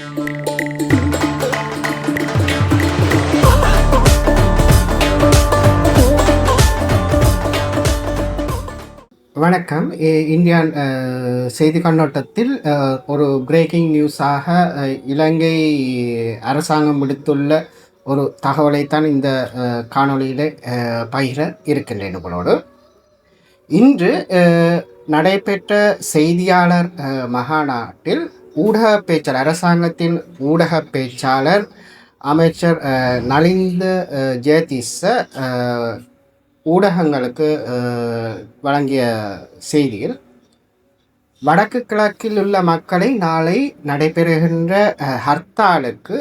வணக்கம். இந்தியா இந்தியான் செய்தி கண்ணோட்டத்தில் ஒரு பிரேக்கிங் நியூஸாக இலங்கை அரசாங்கம் விடுத்துள்ள ஒரு தகவலைத்தான் இந்த காணொளியில் பகிர இருக்கின்றேன் உங்களோடு. இன்று நடைபெற்ற செய்தியாளர் மகாநாட்டில் ஊடக பேச்சாளர் அரசாங்கத்தின் ஊடக பேச்சாளர் அமைச்சர் நலிந்த ஜெயதீஸ ஊடகங்களுக்கு வழங்கிய செய்தியில் வடக்கு கிழக்கில் உள்ள மக்களை நாளை நடைபெறுகின்ற ஹர்த்தாலுக்கு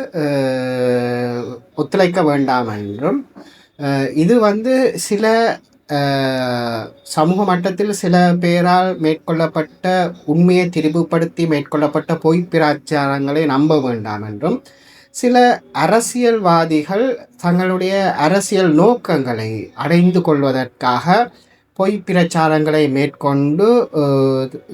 ஒத்துழைக்க வேண்டாம் என்றும் இது வந்து சில சமூக மட்டத்தில் சில பேரால் மேற்கொள்ளப்பட்ட உண்மையை திரிவுபடுத்தி மேற்கொள்ளப்பட்ட பொய்ப்பிராச்சாரங்களை நம்ப வேண்டாம் என்றும் சில அரசியல்வாதிகள் தங்களுடைய அரசியல் நோக்கங்களை அடைந்து கொள்வதற்காக பொய் பிரச்சாரங்களை மேற்கொண்டு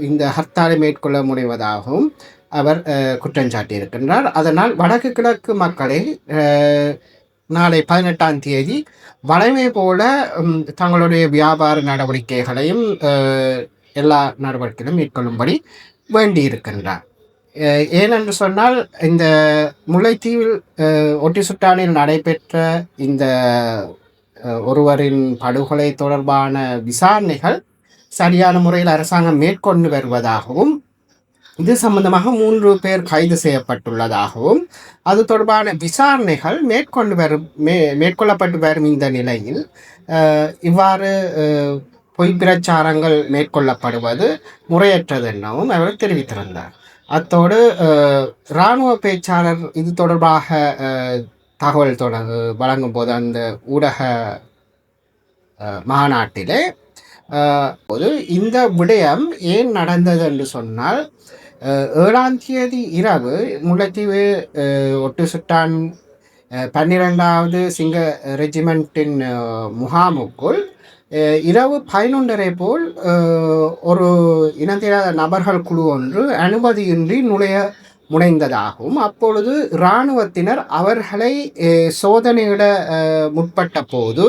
இந்த ஹர்த்தாலை மேற்கொள்ள முடிவதாகவும் அவர் அஹ், குற்றம் சாட்டியிருக்கின்றார். அதனால் வடக்கு கிழக்கு மக்களை நாளை பதினெட்டாம் தேதி வளமை போல தங்களுடைய வியாபார நடவடிக்கைகளையும் எல்லா நடவடிக்கைகளும் மேற்கொள்ளும்படி வேண்டியிருக்கின்றார். ஏனென்று சொன்னால் இந்த முல்லைத்தீவில் ஒட்டி சுட்டானில் நடைபெற்ற இந்த ஒருவரின் படுகொலை தொடர்பான விசாரணைகள் சரியான முறையில் அரசாங்கம் மேற்கொண்டு வருவதாகவும் இது சம்பந்தமாக மூன்று பேர் கைது செய்யப்பட்டுள்ளதாகவும் அது தொடர்பான விசாரணைகள் மேற்கொண்டு வரும் மே மேற்கொள்ளப்பட்டு வரும் இந்த நிலையில் இவ்வாறு பொய் பிரச்சாரங்கள் மேற்கொள்ளப்படுவது முறையற்றது எனவும் அவர் தெரிவித்திருந்தார். அத்தோடு இராணுவ பேச்சாளர் இது தொடர்பாக தகவல் தொடர்பு வழங்கும் போது அந்த ஊடக மாநாட்டிலே ஒரு இந்த விடயம் ஏன் நடந்தது என்று சொன்னால் ஏழாம் தேதி இரவு முல்லைத்தீவு ஒட்டு சுட்டான் பன்னிரெண்டாவது சிங்க ரெஜிமெண்ட்டின் முகாமுக்குள் இரவு பதினொன்றரை போல் ஒரு இனந்தெரியாத நபர்கள் குழு ஒன்று அனுமதியின்றி நுழைய முனைந்ததாகவும் அப்பொழுது இராணுவத்தினர் அவர்களை சோதனையிட முற்பட்ட போது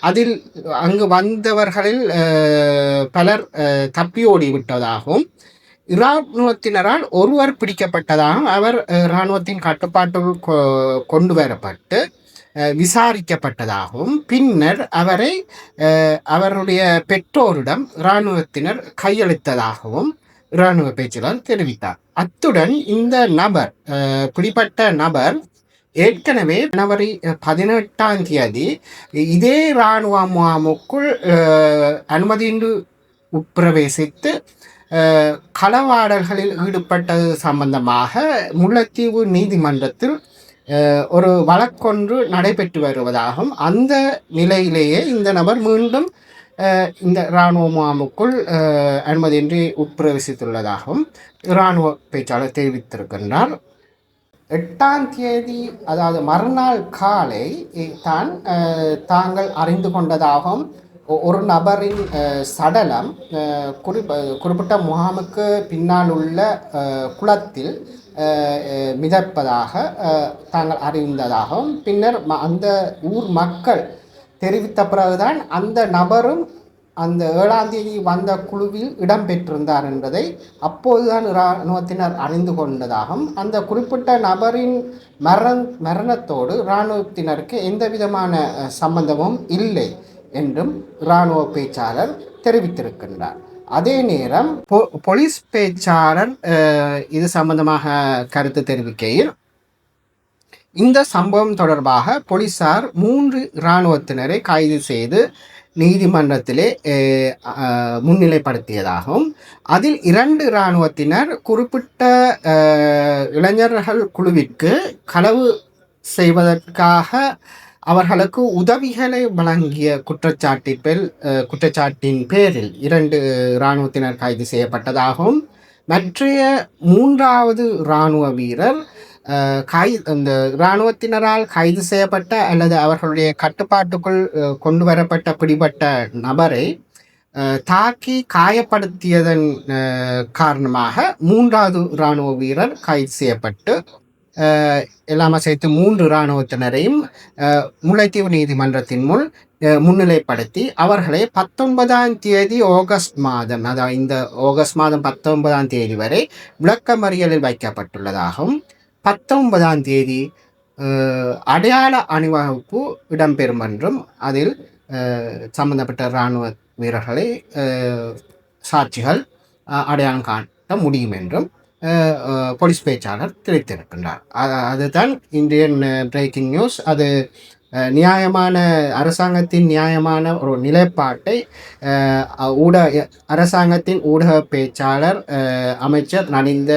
அதில் அங்கு வந்தவர்களில் பலர் தப்பியோடி விட்டதாகவும் இராணுவத்தினரால் ஒருவர் பிடிக்கப்பட்டதாகவும் அவர் இராணுவத்தின் கட்டுப்பாட்டுள் கொ- கொண்டு வரப்பட்டு விசாரிக்கப்பட்டதாகவும் பின்னர் அவரை அவருடைய பெற்றோரிடம் இராணுவத்தினர் கையளித்ததாகவும் இராணுவ பேச்சாளர் தெரிவித்தார். அத்துடன் இந்த நபர் பிடிப்பட்ட நபர் ஏற்கனவே ஜனவரி பதினெட்டாம் தேதி இதே இராணுவ முகாமுக்குள் அனுமதியின்றி உட்பிரவேசித்து களவாடல்களில் ஈடுபட்டது சம்பந்தமாக முல்லைத்தீவு நீதிமன்றத்தில் ஒரு வழக்கொன்று நடைபெற்று வருவதாகவும் அந்த நிலையிலேயே இந்த நபர் மீண்டும் இந்த இராணுவ முகாமுக்குள் அனுமதியின்றி உட்பிரவேசித்துள்ளதாகவும் இராணுவ பேச்சாளர் தெரிவித்திருக்கின்றார். எட்டாம் தேதி அதாவது மறுநாள் காலை தான் தாங்கள் அறிந்து கொண்டதாகவும் ஒரு நபரின் சடலம் அஹ், குறிப்ப குறிப்பிட்ட முகாமுக்கு பின்னால் உள்ள குளத்தில் மிதப்பதாக தாங்கள் அறிந்ததாகவும் பின்னர் ம- அந்த ஊர் மக்கள் தெரிவித்த பிறகுதான் அந்த நபரும் அந்த ஏழாம் தேதி வந்த குழுவில் இடம்பெற்றிருந்தார் என்பதை அப்போதுதான் இராணுவத்தினர் அறிந்து கொண்டதாகவும் அந்த குறிப்பிட்ட நபரின் மரண மரணத்தோடு இராணுவத்தினருக்கு எந்த விதமான சம்பந்தமும் இல்லை. என்றும் இராணுவ பேச்சாளர் தெரிவித்திருக்கின்றார். அதே நேரம் போலீஸ் பேச்சாளர் இது சம்பந்தமாக கருத்து தெரிவிக்கையில் இந்த சம்பவம் தொடர்பாக போலீசார் மூன்று இராணுவத்தினரை கைது செய்து நீதிமன்றத்திலே முன்னிலைப்படுத்தியதாகவும் அதில் இரண்டு இராணுவத்தினர் குறிப்பிட்ட இளைஞர்கள் குழுவிற்கு களவு செய்வதற்காக அவர்களுக்கு உதவிகளை வழங்கிய குற்றச்சாட்டின் பேர் குற்றச்சாட்டின் பேரில் இரண்டு இராணுவத்தினர் கைது செய்யப்பட்டதாகவும் மற்றைய மூன்றாவது இராணுவ வீரர் கை இந்த இராணுவத்தினரால் கைது செய்யப்பட்ட அல்லது அவர்களுடைய கட்டுப்பாட்டுக்குள் கொண்டு வரப்பட்ட பிடிபட்ட நபரை தாக்கி காயப்படுத்தியதன் காரணமாக மூன்றாவது இராணுவ வீரர் கைது செய்யப்பட்டு எல்லாமே சேர்த்து மூன்று இராணுவத்தினரையும் முல்லைத்தீவு நீதிமன்றத்தின் முன் முன்னிலைப்படுத்தி அவர்களை பத்தொன்பதாம் தேதி ஆகஸ்ட் மாதம் அதாவது இந்த ஆகஸ்ட் மாதம் பத்தொன்பதாம் தேதி வரை விளக்கமறியலில் வைக்கப்பட்டுள்ளதாகவும் பத்தொன்பதாம் தேதி அடையாள அணிவகுப்பு இடம்பெறும் என்றும் அதில் சம்பந்தப்பட்ட இராணுவ வீரர்களை சாட்சிகள் அடையாளம் காட்ட முடியும் என்றும் போலீஸ் பேச்சாளர் தெரிவித்திருக்கின்றார். அதுதான் இந்தியன் பிரேக்கிங் நியூஸ் அது நியாயமான அரசாங்கத்தின் நியாயமான ஒரு நிலைப்பாட்டை ஊடக அரசாங்கத்தின் ஊடக பேச்சாளர் அமைச்சர் நலிந்த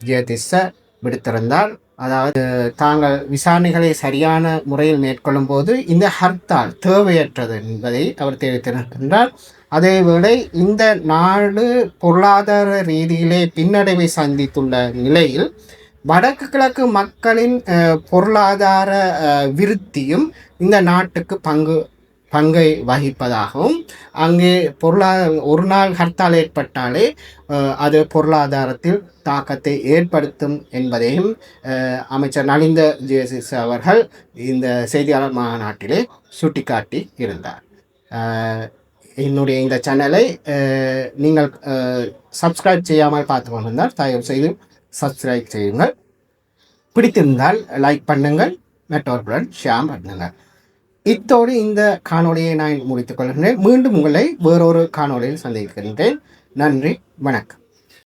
ஜெயதிஸ விடுத்திருந்தார். அதாவது தாங்கள் விசாரணைகளை சரியான முறையில் மேற்கொள்ளும் போது இந்த ஹர்த்தால் தேவையற்றது என்பதை அவர் தெரிவித்திருக்கின்றார். அதேவேளை இந்த நாடு பொருளாதார ரீதியிலே பின்னடைவை சந்தித்துள்ள நிலையில் வடக்கு கிழக்கு மக்களின் பொருளாதார விருத்தியும் இந்த நாட்டுக்கு பங்கு பங்கை வகிப்பதாகவும் அங்கே பொருளாதார ஒரு நாள் ஹர்த்தால் ஏற்பட்டாலே அது பொருளாதாரத்தில் தாக்கத்தை ஏற்படுத்தும் என்பதையும் அமைச்சர் நலிந்த ஜெயசிஸ் அவர்கள் இந்த செய்தியாளர் மாநாட்டிலே சுட்டிக்காட்டி இருந்தார். என்னுடைய இந்த சேனலை நீங்கள் சப்ஸ்கிரைப் செய்யாமல் பார்த்து கொண்டிருந்தால் தயவு செய்து சப்ஸ்கிரைப் செய்யுங்கள். பிடித்திருந்தால் லைக் பண்ணுங்கள். மற்றவர்களுடன் ஷேர் பண்ணுங்கள். இத்தோடு இந்த காணொளியை நான் முடித்துக் கொள்கின்றேன் மீண்டும் உங்களை வேறொரு காணொளியில் சந்திக்கின்றேன். நன்றி வணக்கம்.